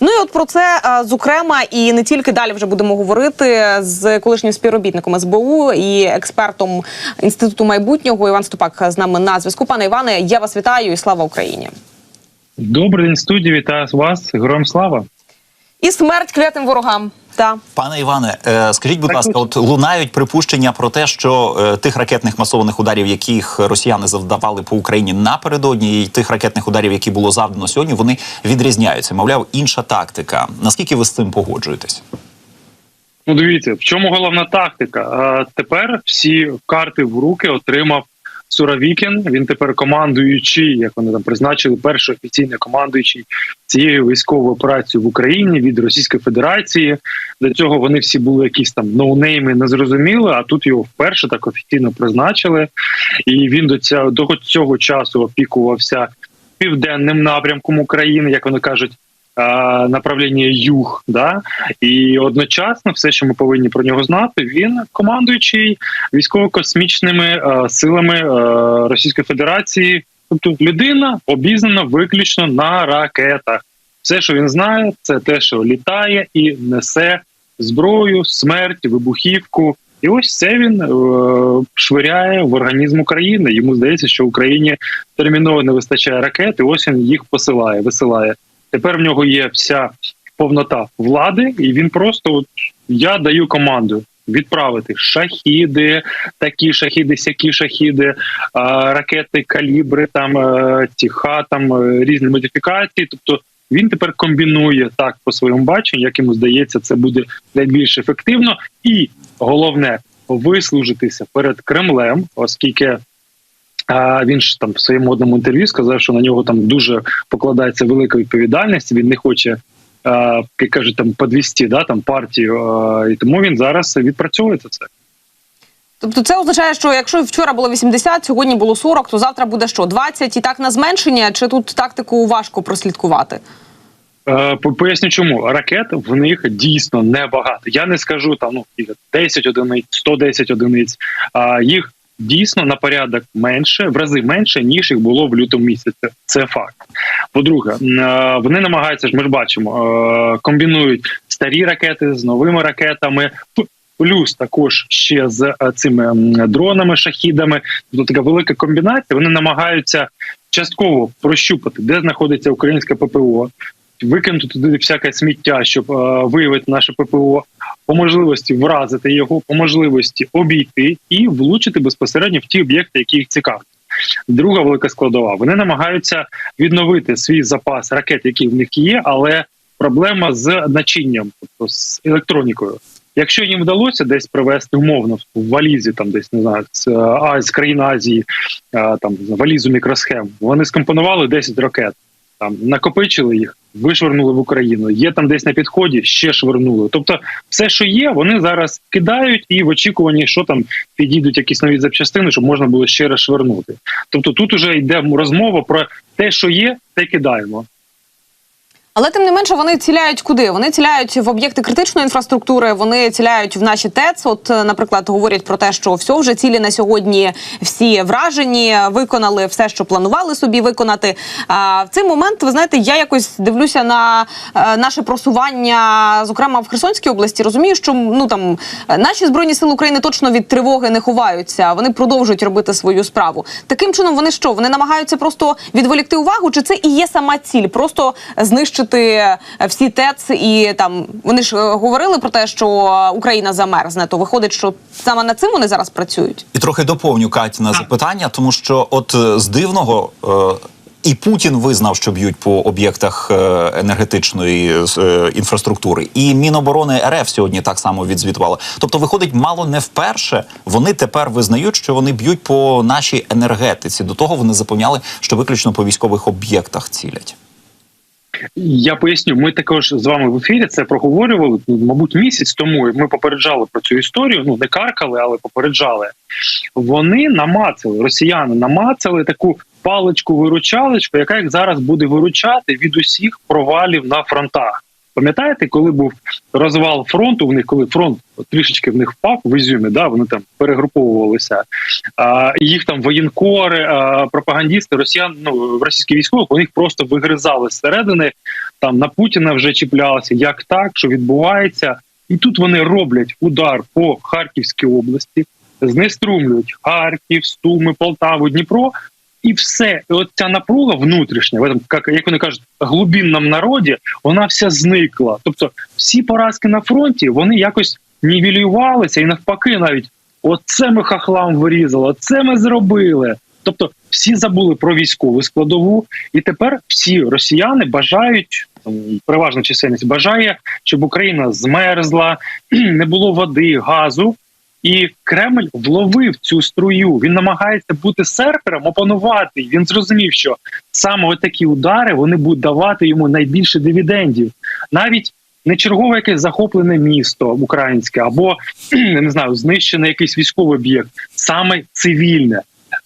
Ну і от про це е, зокрема і не тільки далі вже будемо говорити з колишнім співробітником СБУ і експертом інституту майбутнього. Іван Ступак з нами на зв'язку. Пане Іване, я вас вітаю і слава Україні. Добрий день, студії, вітаю вас, Гром слава. І смерть клятим ворогам. Та Пане Іване, е, скажіть, будь ласка, от лунають припущення про те, що е, тих ракетних масованих ударів, яких росіяни завдавали по Україні напередодні, і тих ракетних ударів, які було завдано сьогодні, вони відрізняються. Мовляв, інша тактика. Наскільки ви з цим погоджуєтесь? Ну, дивіться, в чому головна тактика? А, тепер всі карти в руки отримав Суравікін. Він тепер командуючий, як вони там призначили, перший офіційний командуючий цією військовою операцією в Україні від Російської Федерації. До цього вони всі були якісь там ноунейми, незрозуміли. А тут його вперше так офіційно призначили, і він до цього до цього часу опікувався південним напрямком України, як вони кажуть. А, Направлення юг, да і одночасно все, що ми повинні про нього знати, він командуючий військово-космічними е, силами е, Російської Федерації, тобто людина обізнана виключно на ракетах. Все, що він знає, це те, що літає і несе зброю, смерть, вибухівку. І ось це він е, швиряє в організм України. Йому здається, що Україні терміново не вистачає ракет, і ось він їх посилає, висилає. Тепер в нього є вся повнота влади, і він просто от я даю команду відправити шахіди, такі шахіди, сякі шахіди, ракети, калібри, там е, ті там е, різні модифікації. Тобто він тепер комбінує так по своєму баченню, як йому здається, це буде найбільш ефективно, і головне вислужитися перед Кремлем, оскільки. А він ж там в своєму одному інтерв'ю сказав, що на нього там дуже покладається велика відповідальність. Він не хоче, як кажуть, там подвісти да, там партію, і тому він зараз відпрацьовується це. тобто, це означає, що якщо вчора було 80, сьогодні було 40, то завтра буде що 20 і так на зменшення? Чи тут тактику важко прослідкувати? Е, Поясню, чому ракет в них дійсно небагато. Я не скажу там ну 10 одиниць, 110 одиниць. А їх дійсно на порядок менше, в рази менше ніж їх було в лютому місяці. Це факт. По-друге, е, вони намагаються ж. Ми ж бачимо, е, комбінують старі ракети з новими ракетами. Плюс також ще з е, цими дронами, шахідами. Тобто така велика комбінація. Вони намагаються частково прощупати, де знаходиться українське ППО, викинути туди всяке сміття, щоб виявити наше ППО, по можливості вразити його, по можливості обійти і влучити безпосередньо в ті об'єкти, які їх цікавлять. Друга велика складова. Вони намагаються відновити свій запас ракет, які в них є, але проблема з начинням, тобто з електронікою. Якщо їм вдалося десь привезти умовно в валізі, там десь не знаю, з, а, з країн Азії, е, там валізу мікросхем, вони скомпонували 10 ракет там накопичили їх, вишвернули в Україну. Є там десь на підході, ще швернули. Тобто, все, що є, вони зараз кидають і в очікуванні, що там підійдуть якісь нові запчастини, щоб можна було ще раз швернути. Тобто, тут уже йде розмова про те, що є, те кидаємо. Але тим не менше вони ціляють куди? Вони ціляють в об'єкти критичної інфраструктури, вони ціляють в наші ТЕЦ. От, е, наприклад, говорять про те, що все вже цілі на сьогодні всі вражені, виконали все, що планували собі виконати. А в цей момент ви знаєте, я якось дивлюся на е, наше просування, зокрема в Херсонській області. Розумію, що ну там наші збройні сили України точно від тривоги не ховаються. Вони продовжують робити свою справу. Таким чином, вони що? Вони намагаються просто відволікти увагу, чи це і є сама ціль? Просто знищити е, всі ТЕЦ і там вони ж е, говорили про те, що Україна замерзне. То виходить, що саме над цим вони зараз працюють. І трохи доповню Каті на запитання, тому що от е, з дивного. е, І Путін визнав, що б'ють по об'єктах енергетичної інфраструктури, і Міноборони РФ сьогодні так само відзвітували. Тобто, виходить, мало не вперше вони тепер визнають, що вони б'ють по нашій енергетиці. До того вони запевняли, що виключно по військових об'єктах цілять. Я поясню, ми також з вами в ефірі це проговорювали, мабуть, місяць тому. Ми попереджали про цю історію. Ну не каркали, але попереджали. Вони намацали, росіяни намацали таку паличку-виручалочку, яка їх зараз буде виручати від усіх провалів на фронтах. Пам'ятаєте, коли був розвал фронту? В них коли фронт трішечки в них впав в Ізюмі, да вони там перегруповувалися. А, їх там воєнкори, а, пропагандісти, росіян, ну російські військові, вони їх просто вигризали зсередини. там на Путіна вже чіплялися. Як так, що відбувається, і тут вони роблять удар по Харківській області, знеструмлюють Харків, Стуми, Полтаву, Дніпро. І все, і от ця напруга внутрішня, в этом, як, як вони кажуть, глубинному народі, вона вся зникла. Тобто всі поразки на фронті вони якось нівелювалися, і навпаки, навіть оце ми хахлам вирізали, оце ми зробили. Тобто всі забули про військову складову, і тепер всі росіяни бажають, переважна чисельність бажає, щоб Україна змерзла, не було води, газу. І Кремль вловив цю струю. Він намагається бути серфером, опанувати. Він зрозумів, що саме такі удари вони будуть давати йому найбільше дивідендів. Навіть не чергове якесь захоплене місто українське, або не знаю, знищений якийсь військовий об'єкт, саме цивільне.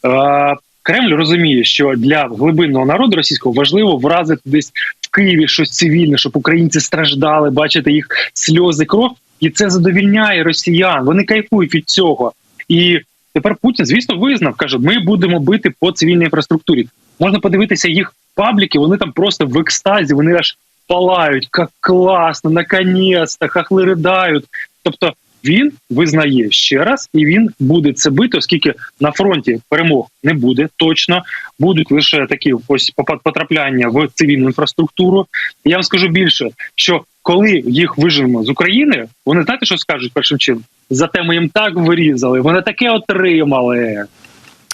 Е, Кремль розуміє, що для глибинного народу російського важливо вразити десь в Києві щось цивільне, щоб українці страждали, бачити їх сльози, кров, і це задовільняє росіян. Вони кайфують від цього. І тепер Путін, звісно, визнав, каже: ми будемо бити по цивільній інфраструктурі. Можна подивитися їх пабліки, вони там просто в екстазі, вони аж палають, як класно, наконець-то, хахли riдають. Тобто він визнає ще раз, і він буде це бити, оскільки на фронті перемог не буде точно. Будуть лише такі ось потрапляння в цивільну інфраструктуру. Я вам скажу більше, що коли їх вижимо з України, вони знаєте, що скажуть першим чином? Зате ми їм так вирізали, вони таке отримали.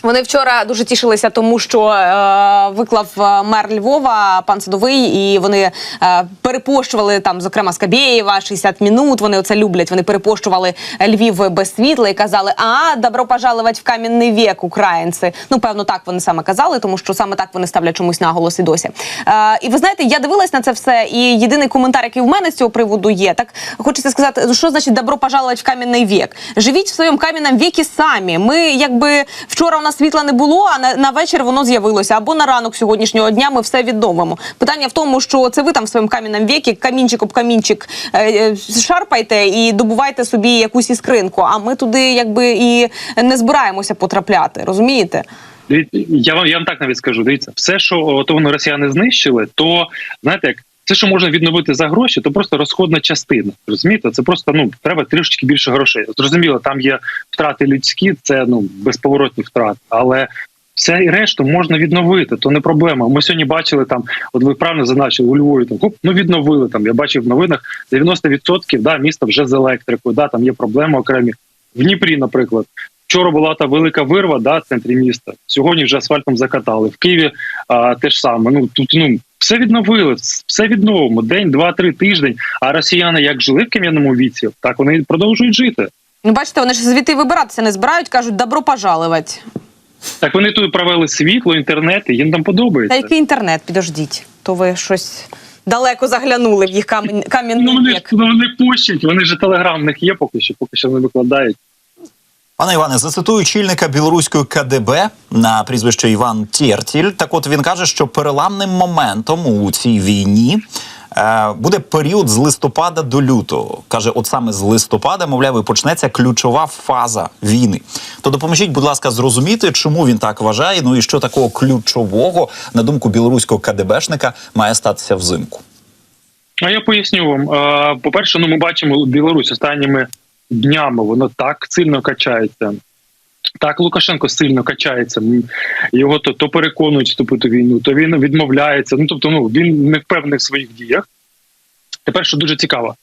Вони вчора дуже тішилися, тому що е, виклав е, мер Львова пан Садовий, і вони е, перепощували там, зокрема Скабєєва, 60 минут. Вони оце люблять. Вони перепощували Львів без світла і казали: А добро пожаловать в кам'яний вік, українці. Ну певно, так вони саме казали, тому що саме так вони ставлять чомусь наголос і досі. Е, і ви знаєте, я дивилась на це все, і єдиний коментар, який в мене з цього приводу є, так хочеться сказати, що значить добро пожаловать в кам'яний вік. Живіть в своєму кам'яному вікі самі. Ми якби вчора нас світла не було, а на, на вечір воно з'явилося. Або на ранок сьогоднішнього дня ми все відновимо. Питання в тому, що це ви там в своєму кам'яному вікі, камінчик об камінчик е, е, шарпайте і добувайте собі якусь іскринку. А ми туди якби і не збираємося потрапляти. Розумієте? Я вам я вам так навіть скажу. Дивіться, все, що то воно росіяни знищили, то знаєте, як це, що можна відновити за гроші, то просто розходна частина. Розумієте, це просто ну треба трішечки більше грошей. Зрозуміло, там є втрати людські, це ну безповоротні втрати, але. Все і решту можна відновити, то не проблема. Ми сьогодні бачили там, от ви правильно зазначили у Львові, там ну відновили там. Я бачив в новинах 90% да, міста вже з електрикою. Да, там є проблеми окремі в Дніпрі, наприклад. Вчора була та велика вирва да, в центрі міста. Сьогодні вже асфальтом закатали. В Києві а, ж саме. Ну тут ну все відновили, все відновимо. День, два, три тиждень. А росіяни як жили в кам'яному віці, так вони продовжують жити. Ну, бачите, вони ж звідти вибиратися не збирають, кажуть, добро пожаловать. Так вони тут провели світло, інтернет, і їм там подобається. Та який інтернет? Підождіть, то ви щось далеко заглянули в їх камінь Ну вони, вік. ну, вони пущать, вони ж телеграм в них є поки що, поки що не викладають. Пане Іване, зацитую чільника білоруської КДБ на прізвище Іван Тєртіль. Так, от він каже, що переламним моментом у цій війні е, буде період з листопада до лютого. каже, от саме з листопада, мовляв, і почнеться ключова фаза війни. То допоможіть, будь ласка, зрозуміти, чому він так вважає. Ну і що такого ключового на думку білоруського КДБшника має статися взимку. А я поясню вам. Е, По-перше, ну ми бачимо Білорусь останніми днями, воно так сильно качається. Так, Лукашенко сильно качається. Його то, то переконують вступити в війну, то він відмовляється. Ну тобто, ну він не впевнений в своїх діях. Тепер, що дуже цікаво,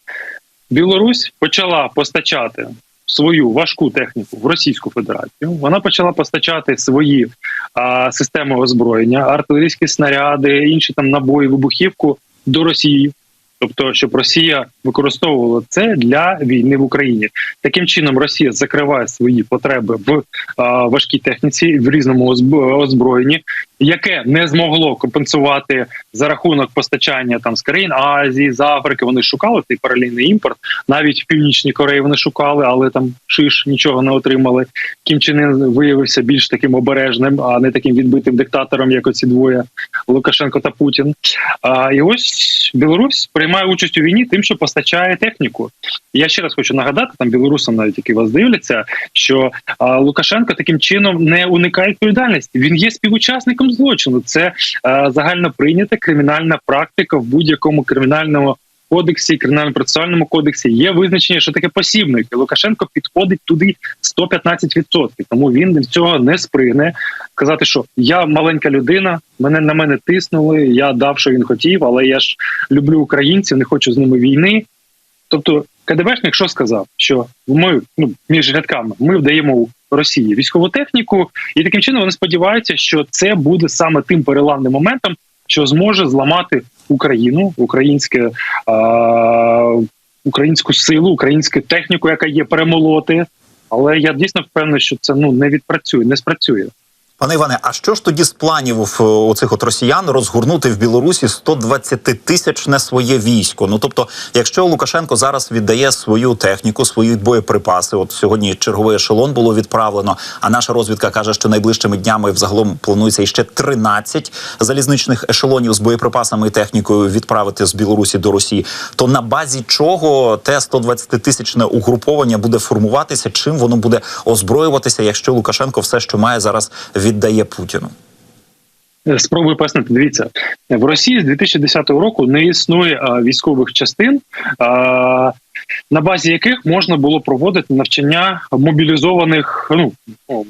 Білорусь почала постачати свою важку техніку в Російську Федерацію. Вона почала постачати свої а, системи озброєння, артилерійські снаряди, інші там набої, вибухівку до Росії. Тобто, щоб Росія використовувала це для війни в Україні. Таким чином, Росія закриває свої потреби в важкій техніці в різному озб- озброєнні, яке не змогло компенсувати за рахунок постачання там з країн Азії, з Африки. Вони шукали цей паралельний імпорт. Навіть в північній Кореї вони шукали, але там шиш нічого не отримали. Кім Чен виявився більш таким обережним, а не таким відбитим диктатором, як оці двоє Лукашенко та Путін. А, і ось Білорусь приймає участь у війні тим, що постачає техніку. Я ще раз хочу нагадати там білорусам, навіть які вас дивляться, що а, Лукашенко таким чином не уникає відповідальності. Він є співучасником злочину. Це е, загально прийнята кримінальна практика в будь-якому кримінальному кодексі, кримінально-процесуальному кодексі. Є визначення, що таке посібник. Лукашенко підходить туди 115%. Тому він від цього не спригне. Казати, що я маленька людина, мене на мене тиснули. Я дав, що він хотів, але я ж люблю українців, не хочу з ними війни. Тобто, КДБшник що сказав, що ми ну між рядками ми вдаємо Росії військову техніку, і таким чином вони сподіваються, що це буде саме тим переламним моментом, що зможе зламати Україну, українське а, українську силу, українську техніку, яка є перемолоти. Але я дійсно впевнений, що це ну не відпрацює, не спрацює. Пане Іване, а що ж тоді з планів у цих от росіян розгорнути в Білорусі 120 тисячне своє військо? Ну тобто, якщо Лукашенко зараз віддає свою техніку, свої боєприпаси, от сьогодні черговий ешелон було відправлено. А наша розвідка каже, що найближчими днями взагалом планується іще 13 залізничних ешелонів з боєприпасами і технікою відправити з Білорусі до Росії. То на базі чого те 120 тисячне угруповання буде формуватися? Чим воно буде озброюватися, якщо Лукашенко все, що має зараз, віддає Путіну? Е, Спробую пояснити. Дивіться в Росії з 2010 року не існує військових частин, на базі яких можна було проводити навчання мобілізованих ну,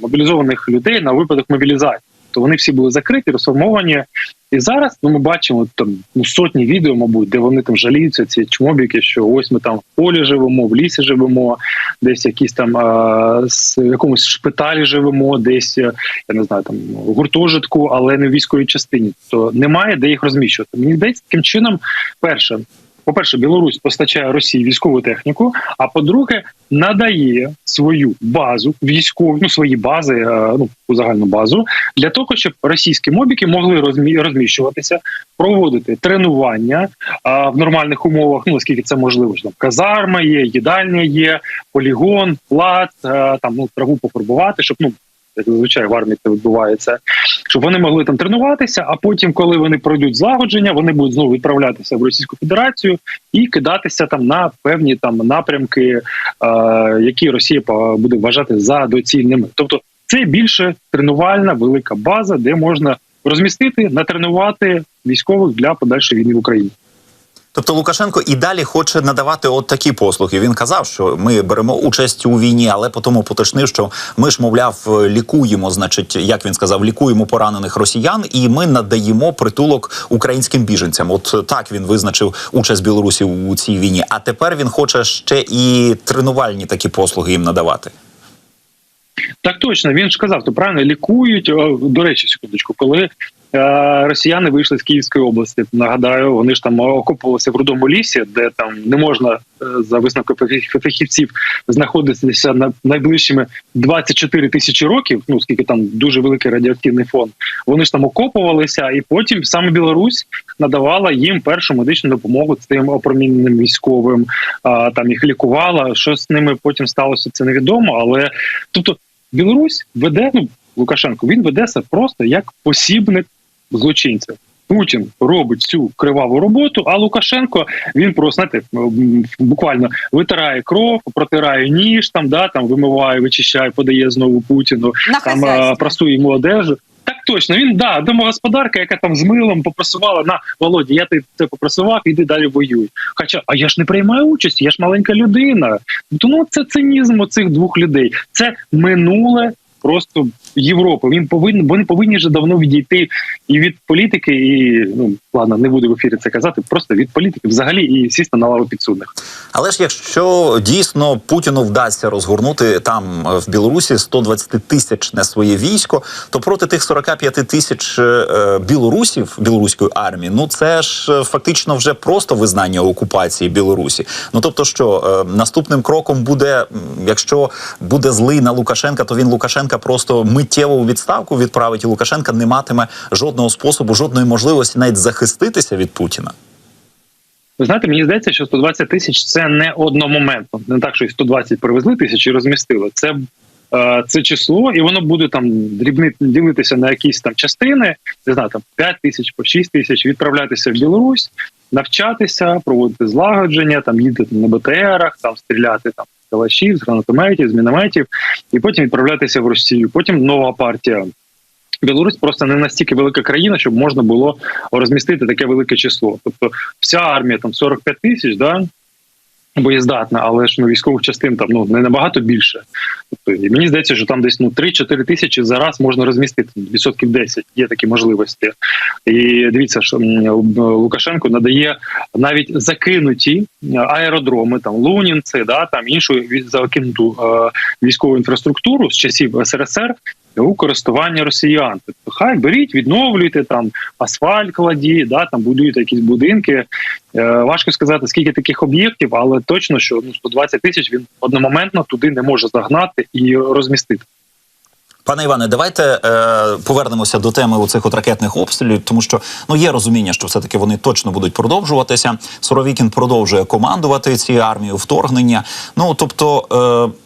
мобілізованих людей на випадок мобілізації. То вони всі були закриті, розформовані. І зараз ну, ми бачимо там ну, сотні відео, мабуть, де вони там жаліються, ці чмобіки, що ось ми там в полі живемо, в лісі живемо, десь якісь там а, с- якомусь шпиталі живемо, десь е, я не знаю, там гуртожитку, але не в військовій частині. То немає де їх розміщувати. Мені здається, таким чином, перше, по-перше, Білорусь постачає Росії військову техніку. А по-друге, надає свою базу військову, ну свої бази, е, ну загальну базу для того, щоб російські мобіки могли розмі- розміщуватися, проводити тренування а, в нормальних умовах. Ну наскільки це можливо, там казарма є, їдальня є, полігон, плац, е, там ну траву пофарбувати, щоб ну. Як зазвичай в армії це відбувається, щоб вони могли там тренуватися, а потім, коли вони пройдуть злагодження, вони будуть знову відправлятися в Російську Федерацію і кидатися там на певні там напрямки, е, які Росія буде вважати за доцільними. Тобто, це більше тренувальна велика база, де можна розмістити, натренувати військових для подальшої війни в Україні. Тобто Лукашенко і далі хоче надавати от такі послуги. Він казав, що ми беремо участь у війні, але потім поточнив, що ми ж, мовляв, лікуємо, значить, як він сказав, лікуємо поранених росіян, і ми надаємо притулок українським біженцям. От так він визначив участь Білорусі у цій війні. А тепер він хоче ще і тренувальні такі послуги їм надавати. Так точно, він ж казав, то правильно лікують. До речі, секундочку, коли росіяни вийшли з Київської області, нагадаю, вони ж там окопувалися в рудому лісі, де там не можна е, за висновком фахі- фахівців знаходитися на найближчими 24 тисячі років. Ну скільки там дуже великий радіоактивний фон. Вони ж там окопувалися, і потім саме Білорусь надавала їм першу медичну допомогу цим опроміненим військовим. А, там їх лікувала. Що з ними потім сталося, це невідомо. Але тобто Білорусь веде ну Лукашенко. Він веде себе просто як посібник злочинця. Путін робить цю криваву роботу, а Лукашенко він просто знаєте, буквально витирає кров, протирає ніж, там да там вимиває, вичищає, подає знову Путіну, На там а, прасує йому одежу. Так точно, він да, домогосподарка, яка там з милом попросувала на Володі, я ти це попросував, іди далі воюй. Хоча, а я ж не приймаю участь, я ж маленька людина. Тому це цинізм оцих двох людей. Це минуле просто Європи. Він повинен, вони повинні вже давно відійти і від політики, і ну ладно, не буду в ефірі це казати. Просто від політики взагалі і сісти на лаву підсудних. Але ж якщо дійсно Путіну вдасться розгорнути там е, в Білорусі 120 тисячне своє військо, то проти тих 45 тисяч е, білорусів білоруської армії, ну це ж е, фактично вже просто визнання окупації Білорусі. Ну тобто, що е, наступним кроком буде, якщо буде злий на Лукашенка, то він Лукашенка просто миттєво у відставку відправить, і Лукашенка не матиме жодного способу, жодної можливості навіть захиститися від Путіна. Ви знаєте, мені здається, що 120 тисяч це не одномоментно. Не так, що їх 120 привезли тисяч і розмістили. Це е, це число, і воно буде там дрібни ділитися на якісь там частини, не знаю, там 5 тисяч по 6 тисяч, відправлятися в Білорусь, навчатися, проводити злагодження, там їздити на БТРах, там стріляти там калашів, з гранатометів, з мінометів, і потім відправлятися в Росію. Потім нова партія Білорусь просто не настільки велика країна, щоб можна було розмістити таке велике число. Тобто, вся армія там 45 тисяч, да. Боєздатна, але ж ну військових частин там ну не набагато більше. Тобто і мені здається, що там десь ну 3-4 тисячі зараз можна розмістити відсотків 10 Є такі можливості. І дивіться, що Лукашенко надає навіть закинуті е, аеродроми, там Лунінці, да там іншу закинуту е, військову інфраструктуру з часів СРСР у користування росіян. Тобто, хай беріть, відновлюйте там асфальт кладі, да там будуєте якісь будинки. Е, важко сказати, скільки таких об'єктів, але точно, що ну 120 тисяч він одномоментно туди не може загнати і розмістити. Пане Іване, давайте е, повернемося до теми оцих от ракетних обстрілів, тому що ну є розуміння, що все таки вони точно будуть продовжуватися. Суровікін продовжує командувати цією армією вторгнення. Ну тобто, е,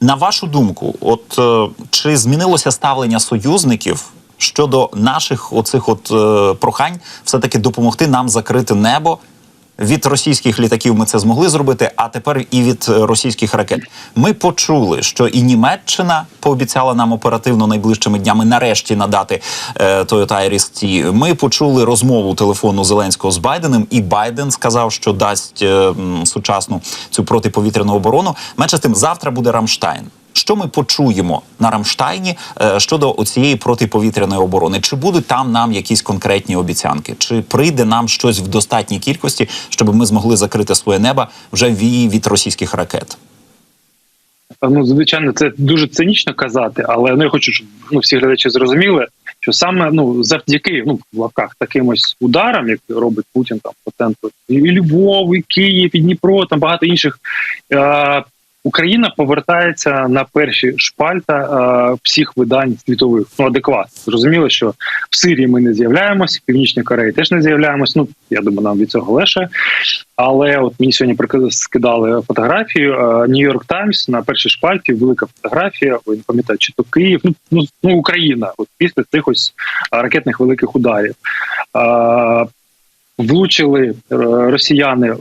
на вашу думку, от е, чи змінилося ставлення союзників щодо наших оцих от е, прохань, все таки допомогти нам закрити небо? Від російських літаків ми це змогли зробити, а тепер і від е, російських ракет. Ми почули, що і Німеччина пообіцяла нам оперативно найближчими днями нарешті надати е, Toyota Iris T. Ми почули розмову телефону Зеленського з Байденом, і Байден сказав, що дасть е, сучасну цю протиповітряну оборону. Менше з тим, завтра буде Рамштайн. Що ми почуємо на Рамштайні е, щодо цієї протиповітряної оборони? Чи будуть там нам якісь конкретні обіцянки? Чи прийде нам щось в достатній кількості, щоб ми змогли закрити своє небо вже від російських ракет? Ну, звичайно, це дуже цинічно казати, але ну я хочу, щоб ну всі глядачі зрозуміли, що саме ну завдяки ну в лапках таким ось ударам, як робить Путін там по центру, і Львов, і Київ, і Дніпро, там багато інших. Е- Україна повертається на перші шпальта е, всіх видань світових. Ну адекват. Зрозуміло, що в Сирії ми не з'являємось, в Північній Кореї теж не з'являємось. Ну я думаю, нам від цього легше. Але от мені сьогодні скидали фотографію Нью-Йорк Таймс на першій шпальті. Велика фотографія. Ви не пам'ятаю, чи то Київ, ну ну, ну Україна. От після цих ось ракетних великих ударів. Е, Влучили е, росіяни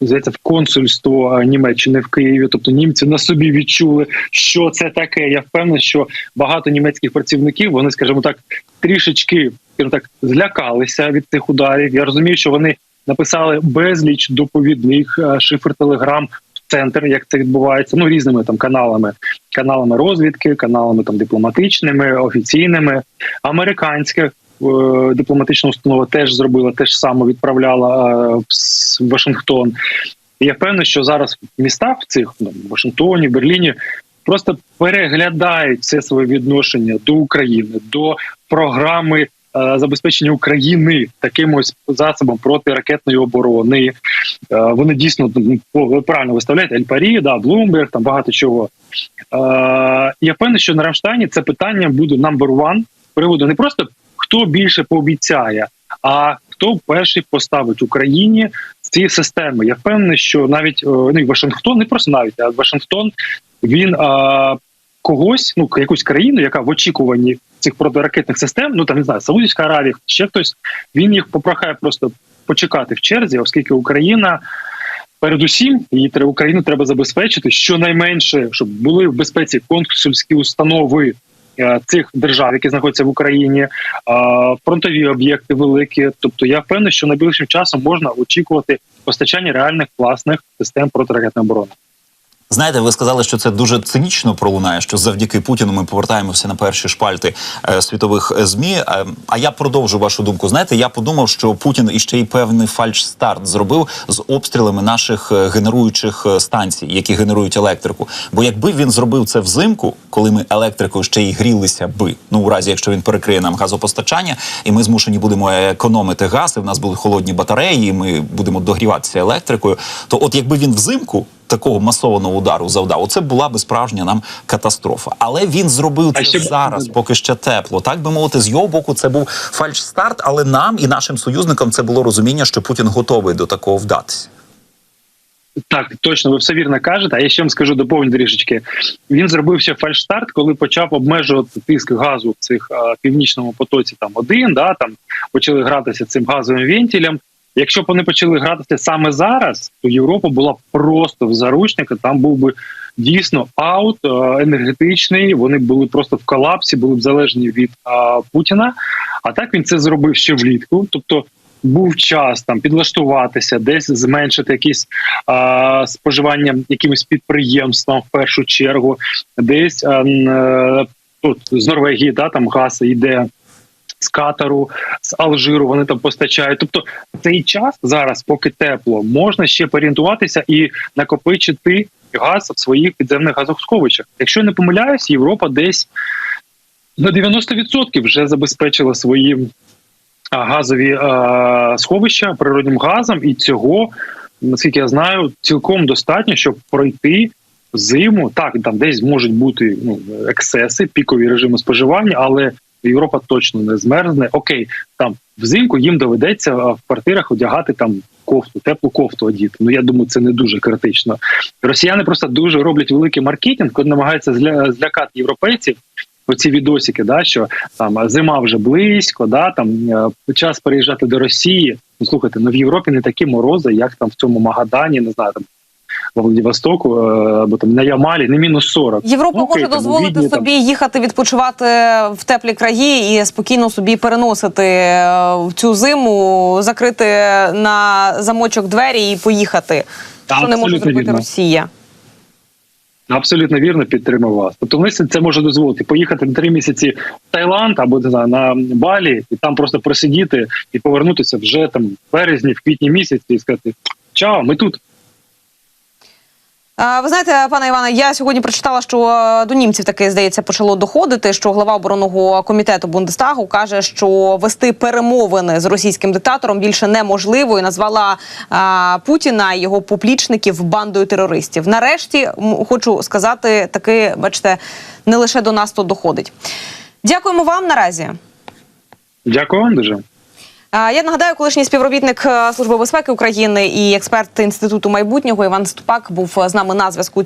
здається, в консульство Німеччини в Києві. Тобто німці на собі відчули, що це таке. Я впевнений, що багато німецьких працівників вони, скажімо так, трішечки так злякалися від цих ударів. Я розумію, що вони написали безліч доповідних е, шифр телеграм центр, як це відбувається. Ну різними там каналами, каналами розвідки, каналами там дипломатичними, офіційними, американських. Е, Дипломатична установа теж зробила, теж саме відправляла е, в Вашингтон. І я впевнений, що зараз в містах в цих ну, в Вашингтоні, Берліні просто переглядають це своє відношення до України, до програми е, забезпечення України таким ось засобом протиракетної оборони. Е, вони дійсно ну, ви правильно виставляєте Ельпарі, да, Блумберг, там багато чого. Е, я впевнений, що на Рамштайні це питання буде number one приводу не просто хто більше пообіцяє, а хто перший поставить Україні ці системи. Я впевнений, що навіть е, ну, Вашингтон, не просто навіть, а Вашингтон він а, когось, ну якусь країну, яка в очікуванні цих протиракетних систем, ну там не знаю, Саудівська Аравія, ще хтось, він їх попрохає просто почекати в черзі, оскільки Україна. Передусім, її Україну треба забезпечити щонайменше, щоб були в безпеці консульські установи е, цих держав, які знаходяться в Україні, е, фронтові об'єкти великі. Тобто, я впевнений, що найближчим часом можна очікувати постачання реальних власних систем протиракетної оборони. Знаєте, ви сказали, що це дуже цинічно пролунає, що завдяки Путіну ми повертаємося на перші шпальти е, світових е, змі. Е, а я продовжу вашу думку. Знаєте, я подумав, що Путін іще й певний фальш-старт зробив з обстрілами наших е, генеруючих е, станцій, які генерують електрику. Бо якби він зробив це взимку, коли ми електрикою ще й грілися би, ну у разі якщо він перекриє нам газопостачання, і ми змушені будемо економити газ, і в нас будуть холодні батареї, і ми будемо догріватися електрикою. То, от якби він взимку такого масованого удару завдав, оце була би справжня нам катастрофа. Але він зробив це ще- зараз, поки ще тепло. Так би мовити, з його боку, це був фальш-старт, але нам і нашим союзникам це було розуміння, що Путін готовий до такого вдатися. Так, точно, ви все вірно кажете. А я ще вам скажу доповню трішечки. Він зробив ще фальшстарт, коли почав обмежувати тиск газу в цих а, північному потоці. Там один, да там почали гратися цим газовим вентилем. Якщо б вони почали гратися саме зараз, то Європа була б просто в заручниках. Там був би дійсно аут е, енергетичний. Вони були просто в колапсі, були б залежні від е, Путіна. А так він це зробив ще влітку. Тобто був час там підлаштуватися, десь зменшити якісь е, споживання якимось підприємствам в першу чергу, десь е, тут з Норвегії, да, там газ йде з Катару, з Алжиру. Вони там постачають. Тобто, цей час зараз, поки тепло, можна ще порієнтуватися і накопичити газ в своїх підземних газосховищах. Якщо не помиляюсь, Європа десь на 90% вже забезпечила свої газові а, сховища природнім газом, і цього, наскільки я знаю, цілком достатньо, щоб пройти зиму. Так, там десь можуть бути ну, ексеси, пікові режими споживання, але Європа точно не змерзне. Окей, там взимку їм доведеться в квартирах одягати там кофту, теплу кофту одіти. Ну я думаю, це не дуже критично. Росіяни просто дуже роблять великий маркетинг, коли намагаються злякати європейців. Оці відосики, да, що там зима вже близько, да, там е, час переїжджати до Росії. Ну слухайте, ну в Європі не такі морози, як там в цьому Магадані, не знаю, там в Владивостоку е, або там на Ямалі, не мінус 40. Європа Ну, може там, дозволити Відні, там, собі їхати відпочивати в теплі краї і спокійно собі переносити е, в цю зиму, закрити на замочок двері і поїхати. Що не може зробити вірно. Росія. Абсолютно вірно підтримав вас. Тобто собі це може дозволити поїхати на три місяці в Таїланд або не знаю, на Балі і там просто просидіти і повернутися вже там в березні, в квітні місяці і сказати Чао, ми тут. А, Ви знаєте, пане Іване, я сьогодні прочитала, що е, до німців таки здається почало доходити. Що глава оборонного комітету Бундестагу каже, що вести перемовини з російським диктатором більше неможливо, і назвала а, Путіна і його поплічників бандою терористів. Нарешті хочу сказати, таки, бачите, не лише до нас то доходить. Дякуємо вам наразі. Дякую вам дуже. Я нагадаю, колишній співробітник е, Служби безпеки України і експерт інституту майбутнього Іван Ступак був е, з нами на зв'язку